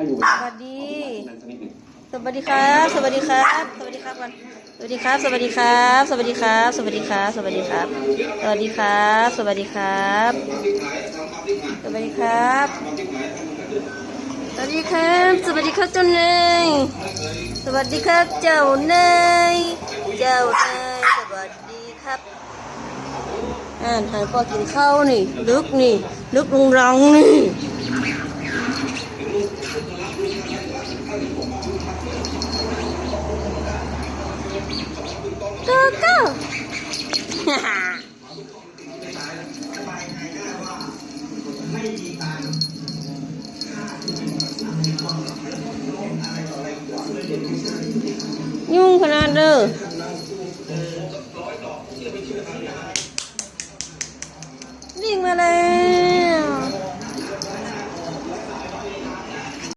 เดินสวัสดีสวัสดีครับ สวัสดีครับ สวัสดีครับก่อนสวัสดีครับ สวัสดีครับ สวัสดีครับ สวัสดีครับ สวัสดีครับ สวัสดีครับ สวัสดีครับ สวัสดีครับ สวัสดีครับ สวัสดีครับเจ้าเนยสวัสดีครับเจ้าเนยเจ้าเนยสวัสดีครับอ่านหายปอกินข้าวนี่ ลึกนี่ ลึกลงรังนี่ กูกูฮ่าฮ่ายุ่งขนาดเด้อวิ่งมาเลย